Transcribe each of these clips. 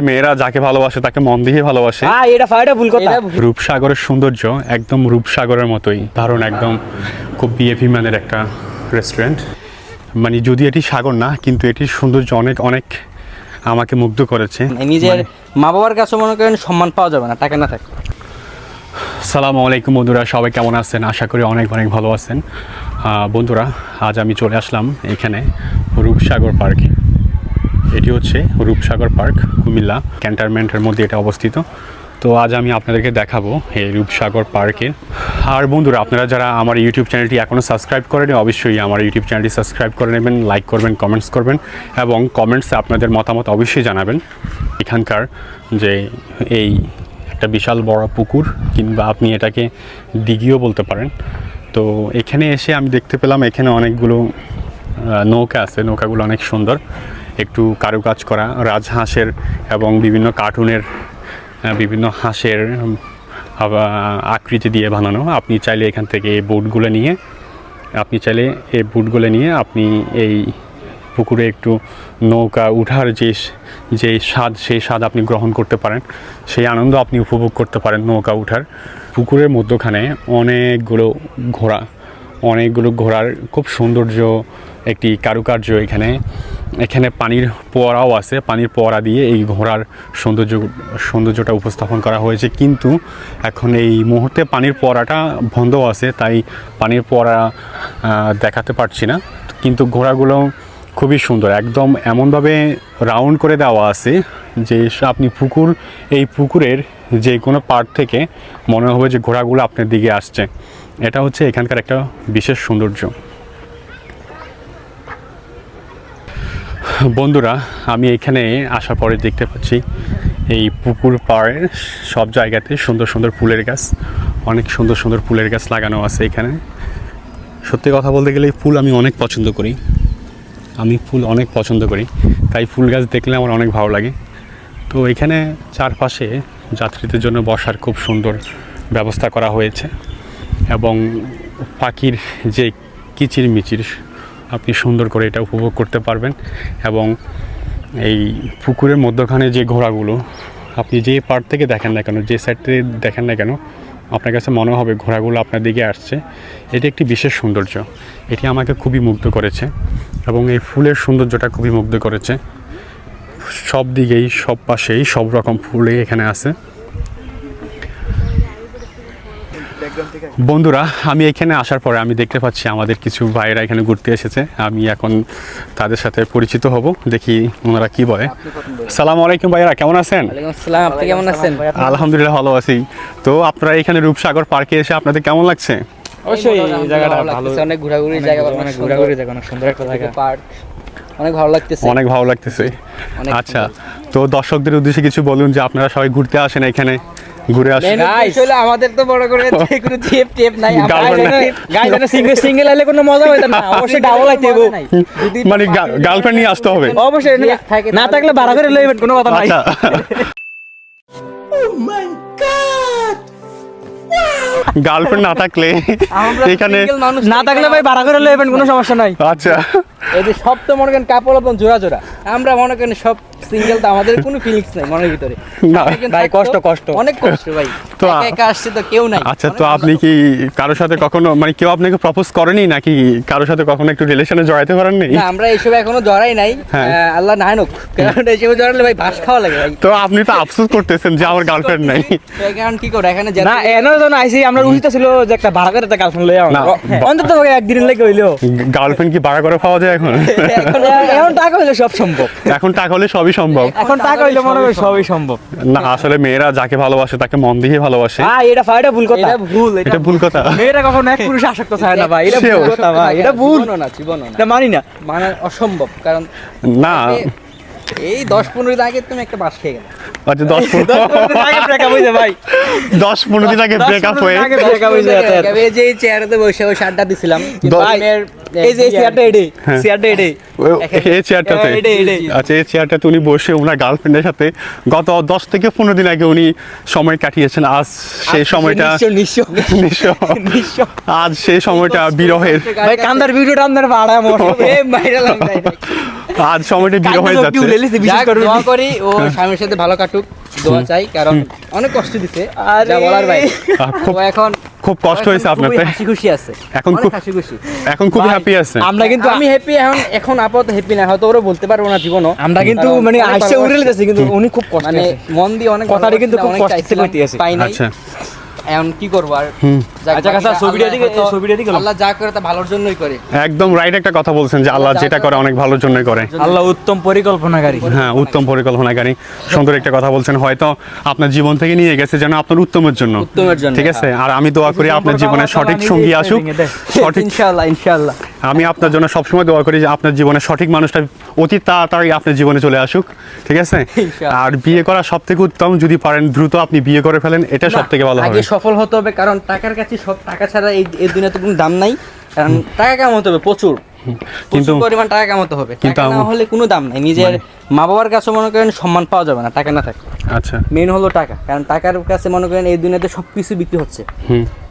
মেয়েরা যাকে ভালোবাসে তাকে মন দিয়ে ভালোবাসে। হ্যাঁ এটা ফাইটা ভুল কথা। রূপসাগরের সৌন্দর্য একদম রূপসাগরের মতোই। দারুণ একদম খুব বিএফি মানের একটা রেস্টুরেন্ট মানে যদি এটি সাগর না কিন্তু এটির সৌন্দর্য অনেক অনেক আমাকে মুগ্ধ করেছে। নিজের মানে- মা বাবার কাছে মনে করেন সম্মান পাওয়া যাবে না টাকা না থাকে। সালামু আলাইকুম বন্ধুরা সবাই কেমন আছেন? আশা করি অনেক অনেক ভালো আছেন। বন্ধুরা আজ আমি চলে আসলাম এখানে রূপসাগর পার্কে। এটি হচ্ছে রূপসাগর পার্ক, কুমিল্লা ক্যান্টনমেন্টের মধ্যে এটা অবস্থিত। তো আজ আমি আপনাদেরকে দেখাবো এই রূপসাগর পার্কের আর বন্ধুরা, আপনারা যারা আমার ইউটিউব চ্যানেলটি এখনও সাবস্ক্রাইব করেনি অবশ্যই আমার ইউটিউব চ্যানেলটি সাবস্ক্রাইব করে নেবেন, লাইক করবেন, কমেন্টস করবেন এবং কমেন্টসে আপনাদের মতামত অবশ্যই জানাবেন। এখানকার যে এই একটা বিশাল বড় পুকুর কিংবা আপনি এটাকে দিঘিও বলতে পারেন। তো এখানে এসে আমি দেখতে পেলাম এখানে অনেকগুলো নৌকা আছে, নৌকাগুলো অনেক সুন্দর। একটু কারুকাজ করা, রাজহাঁসের এবং বিভিন্ন কার্টুনের বিভিন্ন হাঁসের আকৃতি দিয়ে বানানো। আপনি চাইলে এখান থেকে এই বোটগুলো নিয়ে, আপনি চাইলে এই বুটগুলো নিয়ে আপনি এই পুকুরে একটু নৌকা উঠার যে যে স্বাদ, সেই স্বাদ আপনি গ্রহণ করতে পারেন। সেই আনন্দ আপনি উপভোগ করতে পারেন নৌকা উঠার। পুকুরের মধ্যখানে অনেকগুলো ঘোড়া, অনেকগুলো ঘোড়ার খুব সৌন্দর্য একটি কারুকার্য এখানে। এখানে পানির পোয়ারাও আছে। পানির পোয়ারা দিয়ে এই ঘোড়ার সৌন্দর্য, সৌন্দর্যটা উপস্থাপন করা হয়েছে। কিন্তু এখন এই মুহূর্তে পানির পোয়ারাটা বন্ধ আছে, তাই পানির পোয়ারা দেখাতে পারছি না। কিন্তু ঘোড়াগুলো খুবই সুন্দর। একদম এমনভাবে রাউন্ড করে দেওয়া আছে যে আপনি পুকুর, এই পুকুরের যে কোনো পার্ট থেকে মনে হবে যে ঘোড়াগুলো আপনার দিকে আসছে। এটা হচ্ছে এখানকার একটা বিশেষ সৌন্দর্য। বন্ধুরা, আমি এখানে আসার পরে দেখতে পাচ্ছি এই পুকুর পাড়ের সব জায়গাতে সুন্দর সুন্দর ফুলের গাছ, অনেক সুন্দর সুন্দর ফুলের গাছ লাগানো আছে এখানে। সত্যি কথা বলতে গেলে ফুল আমি অনেক পছন্দ করি। আমি ফুল অনেক পছন্দ করি, তাই ফুল গাছ দেখলে আমার অনেক ভালো লাগে। তো এখানে চারপাশে যাত্রীদের জন্য বসার খুব সুন্দর ব্যবস্থা করা হয়েছে এবং পাখির যে কিচির মিচির আপনি সুন্দর করে এটা উপভোগ করতে পারবেন এবং এই পুকুরের মধ্যখানে যে ঘোড়াগুলো, আপনি যে পার্ট থেকে দেখেন না কেন, যে সাইড থেকে দেখেন না কেন, আপনার কাছে মনে হবে ঘোড়াগুলো আপনার দিকে আসছে। এটি একটি বিশেষ সৌন্দর্য। এটি আমাকে খুবই মুগ্ধ করেছে এবং এই ফুলের সৌন্দর্যটা খুবই মুগ্ধ করেছে। সব দিকেই, সব পাশেই সব রকম ফুলই এখানে আছে। বন্ধুরা আমি এখানে আসার পরে আমি দেখতে পাচ্ছি আমাদের কিছু ভাইয়েরা এখানে ঘুরতে এসেছে। আমি এখন তাদের সাথে পরিচিত হব দেখি ওনারা কি বলে। সালাম আলাইকুম ভাইয়েরা কেমন আছেন? আপনি কেমন আছেন? আলহামদুলিল্লাহ ভালো আছি। তো আপনারা এখানে রূপসাগর পার্কে এসে আপনাদের কেমন লাগছে? অবশ্যই জায়গাটা ভালো অনেক ঘোরাঘুরি জায়গা অনেক ঘোরাঘুরি জায়গা অনেক সুন্দর একটা জায়গা। পার্ক অনেক ভালো লাগতেছে। অনেক ভালো লাগতেছে। আচ্ছা তো দর্শকদের উদ্দেশ্যে কিছু বলুন যে আপনারা সবাই ঘুরতে আসেন এখানে। ঘুরে Main আমাদের তো বড় করে কোনো টেপ টেপ নাই। গাইজ সিঙ্গেল সিঙ্গেল আইলে কোনো মজা হইতো না। অবশ্যই ডাবল আইতে হইব। যদি মানে গার্লফ্রেন্ড নিয়ে আসতে হবে। অবশ্যই না- থাকলে ভাড়া করে লইবেন কোনো কথা নাই। আচ্ছা। গার্লফ্রেন্ড না থাকলে এখানে মানুষ না থাকলে ভাই ভাড়া করে লইবেন কোনো সমস্যা নাই। আচ্ছা। এই যে সব তো মনে করেন কাপড় আপন জোড়া জোড়া। আমরা মনে করেন সব সিঙ্গেল তো আমাদের কোনো ফিলিংস নাই মনের ভিতরে। ভাই, কষ্ট, কষ্ট। অনেক কষ্ট ভাই। তো একা একা আসছে তো কেউ নাই। আচ্ছা তো আপনি কি কারোর সাথে কখনো মানে কেউ আপনাকে প্রপোজ করেনি নাকি কারোর সাথে কখনো একটু রিলেশনে জড়াইতে পারেননি? না আমরা এইসব এখনও জড়াই নাই। হ্যাঁ। আল্লাহ নায়ক কারণ এইসব জড়ালে ভাই ভাস খাওয়া লাগে ভাই। তো আপনি তো আফসোস করতেছেন যে আমার গার্লফ্রেন্ড নাই। তো এখন কি করে এখানে না এনার জন্য আইসি আমরা উচিত ছিল যে একটা ভাড়া করে একটা গার্লফ্রেন্ড লই না, অন্তত ভাই একদিন লাগে হইল। গার্লফ্রেন্ড কি ভাড়া করে পাওয়া যায় এখন? এখন টাকা হইলে সব সম্ভব। এখন টাকা হলে সবই সম্ভব। এখন টাকা হইলে মনে হয় সবই সম্ভব। না আসলে মেয়েরা যাকে ভালোবাসে তাকে মন দিয়ে ভালোবাসে। হ্যাঁ এটা ফাইটা ভুল কথা। এটা ভুল এটা ভুল কথা। মেয়েরা কখনো এক পুরুষ আসক্ত চায় না ভাই এটা ভুল। কথা ভাই এটা ভুল জীবনও না জীবনও না। এটা মানি না। মানে অসম্ভব কারণ না। এই দশ পনেরো দিন আগে তুমি একটা বাস খেয়ে গেলে। আচ্ছা দশ পনেরো আগে ব্রেকআপ হইছে ভাই। দশ পনেরো দিন আগে ব্রেকআপ হয়ে। এই যে চেয়ারেতে বসে বসে আড্ডা দিছিলাম। এই যে চেয়ারটা এডে হ্যাঁ। চেয়ারটা এডে। এই চেয়ারটাতে এটাই, এটাই। আচ্ছা এই চেয়ারটাতে উনি বসে ওনার গার্লফ্রেন্ডের সাথে গত দশ থেকে পনেরো দিন আগে উনি সময় কাটিয়েছেন। আজ সেই সময়টা নিশ্চয় নিশ্চয় নিঃস্ব। নিশ্চয় আজ সেই সময়টা বিরহের। ভাই কান্দার ভিডিওটা আপনার ভাড়া? আজ সময়টা বিরহ হয়ে যাচ্ছে। দোয়া করি ও স্বামীর সাথে ভালো কাটুক দোয়া চাই কারণ অনেক কষ্ট দিতে আরে। বলার খুব এখন খুব কষ্ট হয়েছে এখন আপনার তাই? হাসি খুশি আছে। এখন খুব- হাসি খুশি এখন খুব হ্যাপি আছে। আমরা কিন্তু আমি হ্যাপি এখন এখন আপাতত হ্যাপি না হয়তো ওরা বলতে পারব না জীবনও। আমরা কিন্তু মানে আইসে। উড়ে যাচ্ছে কিন্তু উনি খুব কষ্ট মানে মন দিয়ে অনেক কথাটা কিন্তু খুব কষ্ট পাই নাই। আচ্ছা। এখন কি করব আর? আচ্ছা, আচ্ছা, ছবিটা দিকে- ছবিটা দিকে আল্লাহ যা করে তা ভালোর জন্যই করে। একদম রাইট একটা কথা বলছেন যে আল্লাহ যেটা করে অনেক ভালোর করে। আল্লাহ উত্তম পরিকল্পনাকারী। হ্যাঁ উত্তম পরিকল্পনাকারী। সুন্দর একটা কথা বলছেন হয়তো আপনার জীবন থেকে নিয়ে গেছে যেন আপনার উত্তমের জন্য। উত্তমের জন্য, ঠিক আছে? আর আমি দোয়া করি আপনার জীবনে সঠিক সঙ্গী আসুক সঠিক ইনশাআল্লাহ ইনশাআল্লাহ। আমি আপনার জন্য সবসময় দোয়া করি যে আপনার জীবনে সঠিক মানুষটা অতি তাড়াতাড়ি আপনার জীবনে চলে আসুক ঠিক আছে? আর বিয়ে করা সব থেকে উত্তম যদি পারেন দ্রুত আপনি বিয়ে করে ফেলেন এটা সব থেকে ভালো হবে। সফল হতে হবে কারণ টাকার কাছে সব টাকা ছাড়া এই এই দুনিয়াতে কোনো দাম নাই। কারণ টাকা কামাতে হবে প্রচুর। কিন্তু- পরিমাণ টাকা কামাতে হবে। কিন্তু টাকা না হলে কোনো দাম নাই। নিজের মা বাবার কাছে মনে করেন সম্মান পাওয়া যাবে না টাকা না থাকে। আচ্ছা। মেন হলো টাকা। কারণ টাকার কাছে মনে করেন এই দুনিয়াতে সব কিছু বিক্রি হচ্ছে।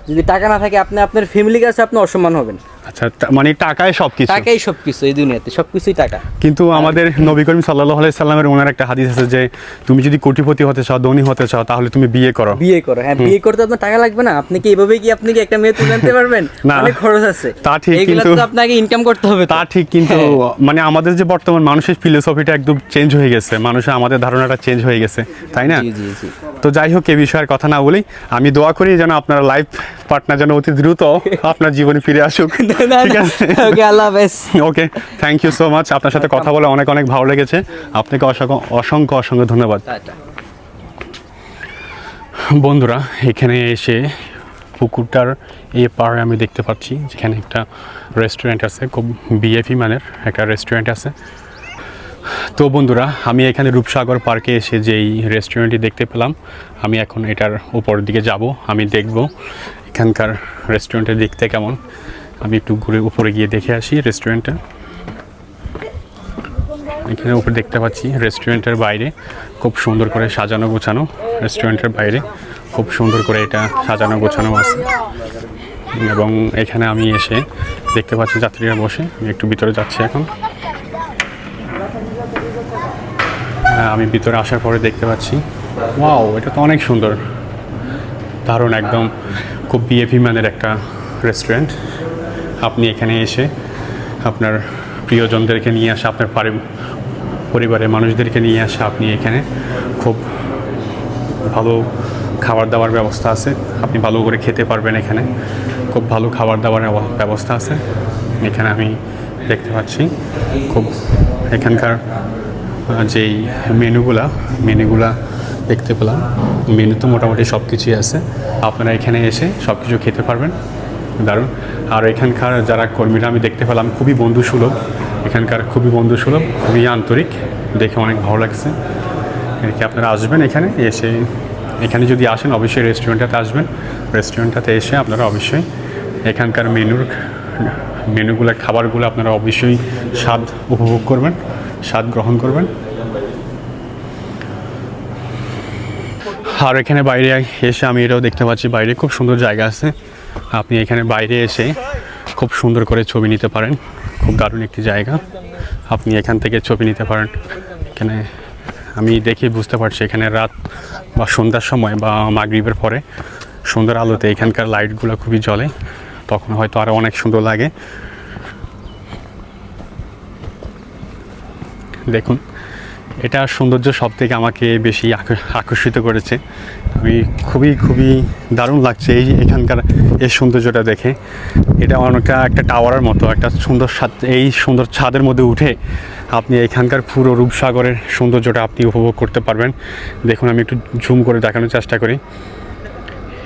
যদি টাকা না থাকে আপনি আপনার ফ্যামিলির কাছে আপনি অসম্মান হবেন। আচ্ছা মানে টাকায় সব কিছু টাকাই সব কিছু এই দুনিয়াতে টাকা। কিন্তু আমাদের নবী করিম সাল্লাহ সাল্লামের ওনার একটা হাদিস আছে যে তুমি যদি কোটিপতি হতে চাও ধনী হতে চাও তাহলে তুমি বিয়ে করো। বিয়ে করো হ্যাঁ বিয়ে করতে আপনার টাকা লাগবে না। আপনি কি এভাবে কি আপনি কি একটা মেয়ে তুলে আনতে পারবেন? অনেক খরচ আছে। তা ঠিক, কিন্তু- আপনাকে ইনকাম করতে হবে তা। ঠিক কিন্তু মানে আমাদের যে বর্তমান মানুষের ফিলোসফিটা একদম চেঞ্জ হয়ে গেছে। মানুষের আমাদের ধারণাটা চেঞ্জ হয়ে গেছে তাই না? জি জি জি। তো যাই হোক এ বিষয়ের কথা না বলি। আমি দোয়া করি যেন আপনার লাইফ পার্টনার যেন অতি দ্রুত আপনার জীবনে ফিরে আসুক। ওকে আল্লাহ হাফেজ। Okay thank you so much আপনার সাথে কথা বলে অনেক অনেক ভালো লেগেছে। আপনাকে অসংখ্য অসংখ্য অসংখ্য ধন্যবাদ। বন্ধুরা এখানে এসে পুকুরটার এ পাড়ে আমি দেখতে পাচ্ছি যেখানে একটা রেস্টুরেন্ট আছে খুব বিএফি মানের একটা রেস্টুরেন্ট আছে। তো বন্ধুরা আমি এখানে রূপসাগর পার্কে এসে যেই রেস্টুরেন্টটি দেখতে পেলাম আমি এখন এটার উপর দিকে যাব আমি দেখব এখানকার রেস্টুরেন্টের দেখতে কেমন। আমি একটু ঘুরে উপরে গিয়ে দেখে আসি রেস্টুরেন্টটা এখানে উপরে দেখতে পাচ্ছি রেস্টুরেন্টের বাইরে খুব সুন্দর করে সাজানো গোছানো রেস্টুরেন্টের বাইরে। খুব সুন্দর করে এটা সাজানো গোছানো আছে। এবং এখানে আমি এসে দেখতে পাচ্ছি যাত্রীরা বসে। আমি একটু ভিতরে যাচ্ছি এখন। হ্যাঁ, আমি ভিতরে আসার পরে দেখতে পাচ্ছি। ওয়াও এটা তো অনেক সুন্দর। দারুণ একদম খুব বিএফি মানের একটা রেস্টুরেন্ট আপনি এখানে এসে আপনার প্রিয়জনদেরকে নিয়ে আসা, আপনার পারি- পরিবারের মানুষদেরকে নিয়ে আসা, আপনি এখানে খুব ভালো খাবার দাবার ব্যবস্থা আছে। আপনি ভালো করে খেতে পারবেন এখানে। খুব ভালো খাবার দাবার ব্যব- ব্যবস্থা আছে। এখানে আমি দেখতে পাচ্ছি খুব এখানকার যেই মেনুগুলা মেনুগুলা দেখতে পেলাম। মেনু তো মোটামুটি সব কিছুই আছে। আপনারা এখানে এসে সব কিছু খেতে পারবেন। দারুণ। আর এখানকার যারা কর্মীরা, আমি দেখতে পেলাম খুবই বন্ধুসুলভ। এখানকার খুবই বন্ধুসুলভ, খুবই আন্তরিক, দেখে অনেক ভালো লাগছে। এদিকে আপনারা আসবেন এখানে, এসে এখানে যদি আসেন, অবশ্যই রেস্টুরেন্টটাতে আসবেন। রেস্টুরেন্টটাতে এসে আপনারা অবশ্যই এখানকার মেনুর, মেনুগুলো, খাবারগুলো আপনারা অবশ্যই স্বাদ উপভোগ করবেন, স্বাদ গ্রহণ করবেন। আর এখানে বাইরে এসে আমি এটাও দেখতে পাচ্ছি, বাইরে খুব সুন্দর জায়গা আছে। আপনি এখানে বাইরে এসে খুব সুন্দর করে ছবি নিতে পারেন। খুব দারুণ একটি জায়গা। আপনি এখান থেকে ছবি নিতে পারেন। এখানে আমি দেখে বুঝতে পারছি এখানে রাত বা সন্ধ্যার সময় বা মাগরিবের পরে সুন্দর আলোতে এখানকার লাইটগুলো খুবই জ্বলে। তখন হয়তো আরও অনেক সুন্দর লাগে। দেখুন এটা সৌন্দর্য সব থেকে আমাকে বেশি আক- আকর্ষিত করেছে। আমি খুবই খুবই দারুণ লাগছে এই এখানকার এই সৌন্দর্যটা দেখে। এটা অনেকটা একটা টাওয়ারের মতো, একটা সুন্দর ছাদ এই সুন্দর ছাদের মধ্যে উঠে আপনি এখানকার পুরো রূপসাগরের সৌন্দর্যটা আপনি উপভোগ করতে পারবেন। দেখুন, আমি একটু জুম করে দেখানোর চেষ্টা করি।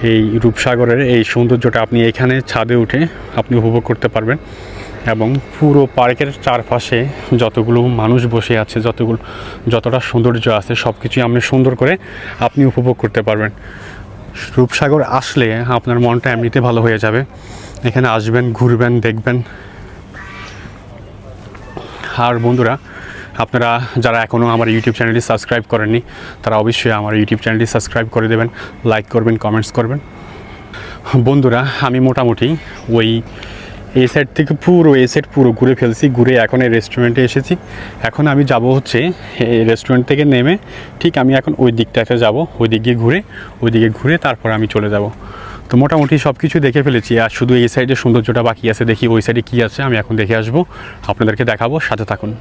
এই রূপসাগরের এই সৌন্দর্যটা আপনি এখানে ছাদে উঠে আপনি উপভোগ করতে পারবেন। এবং পুরো পার্কের চারপাশে যতগুলো মানুষ বসে আছে, যতগুলো, যতটা সৌন্দর্য আছে সব কিছুই আপনি সুন্দর করে আপনি উপভোগ করতে পারবেন। রূপসাগর আসলে আপনার মনটা এমনিতে ভালো হয়ে যাবে। এখানে আসবেন, ঘুরবেন, দেখবেন। আর বন্ধুরা, আপনারা যারা এখনও আমার ইউটিউব চ্যানেলটি সাবস্ক্রাইব করেননি, তারা অবশ্যই আমার ইউটিউব চ্যানেলটি সাবস্ক্রাইব করে দেবেন, লাইক করবেন, কমেন্টস করবেন। বন্ধুরা, আমি মোটামুটি ওই এই সাইড থেকে পুরো, এই সাইড পুরো ঘুরে ফেলছি, ঘুরে এখন এই রেস্টুরেন্টে এসেছি। এখন আমি যাব হচ্ছে এই রেস্টুরেন্ট থেকে নেমে, ঠিক আমি এখন ওই দিকটাতে যাব ওই দিক গিয়ে ঘুরে ওই দিকে ঘুরে তারপর আমি চলে যাব। তো মোটামুটি সব কিছু দেখে ফেলেছি, আর শুধু এই সাইডে সৌন্দর্যটা বাকি আছে, দেখি ওই সাইডে কী আছে, আমি এখন দেখে আসব, আপনাদেরকে দেখাবো, সাথে থাকুন।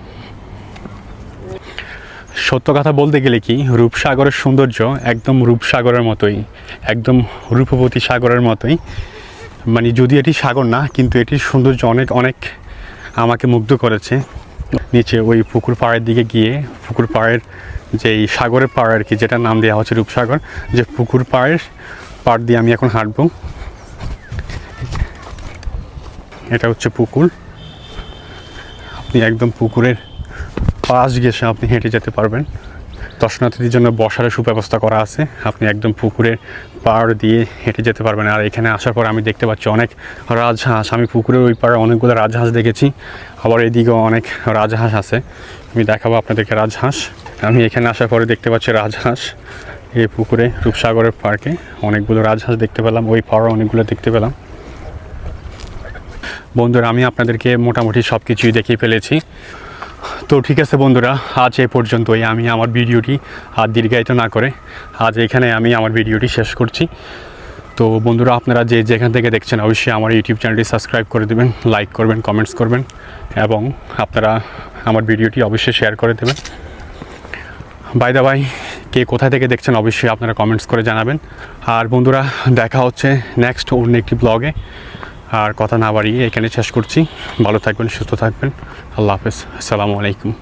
সত্য কথা বলতে গেলে কি, রূপসাগরের সৌন্দর্য একদম রূপসাগরের মতোই, একদম রূপবতী সাগরের মতোই মানে যদি এটি সাগর না, কিন্তু এটির সৌন্দর্য অনেক অনেক আমাকে মুগ্ধ করেছে। নিচে ওই পুকুর পাড়ের দিকে গিয়ে, পুকুর পাড়ের যে সাগরের পাড় আর কি, যেটা নাম দেওয়া হচ্ছে রূপসাগর, যে পুকুর পাড়ের পাড় দিয়ে আমি এখন হাঁটবো। এটা হচ্ছে পুকুর। আপনি একদম পুকুরের পাশ ঘেসে আপনি হেঁটে যেতে পারবেন। দর্শনার্থীদের জন্য বসার সুব্যবস্থা করা আছে। আপনি একদম পুকুরের পাড় দিয়ে হেঁটে যেতে পারবেন। আর এখানে আসার পর আমি দেখতে পাচ্ছি অনেক রাজহাঁস। আমি পুকুরের ওই পাড়ে অনেকগুলো রাজহাঁস দেখেছি। আবার এদিকেও অনেক রাজহাঁস আছে। আমি দেখাবো আপনাদেরকে রাজহাঁস। আমি এখানে আসার পরে দেখতে পাচ্ছি রাজহাঁস। এই পুকুরে, রূপসাগরের পার্কে অনেকগুলো রাজহাঁস দেখতে পেলাম। ওই পাড়ে অনেকগুলো দেখতে পেলাম। বন্ধুরা, আমি আপনাদেরকে মোটামুটি সব কিছুই দেখিয়ে ফেলেছি। তো ঠিক আছে বন্ধুরা, আজ এ পর্যন্তই। আমি আমার ভিডিওটি আর দীর্ঘায়িত না করে আজ এখানে আমি আমার ভিডিওটি শেষ করছি। তো বন্ধুরা, আপনারা যে যেখান থেকে দেখছেন, অবশ্যই আমার ইউটিউব চ্যানেলটি সাবস্ক্রাইব করে দেবেন, লাইক করবেন, কমেন্টস করবেন এবং আপনারা আমার ভিডিওটি অবশ্যই শেয়ার করে দেবেন। বাই দা বাই, কে কোথায় থেকে দেখছেন, অবশ্যই আপনারা কমেন্টস করে জানাবেন। আর বন্ধুরা, দেখা হচ্ছে নেক্সট অন্য একটি ব্লগে। আর কথা না বাড়িয়ে এখানে শেষ করছি। ভালো থাকবেন, সুস্থ থাকবেন। আল্লাহ হাফেজ। আসসালামু আলাইকুম।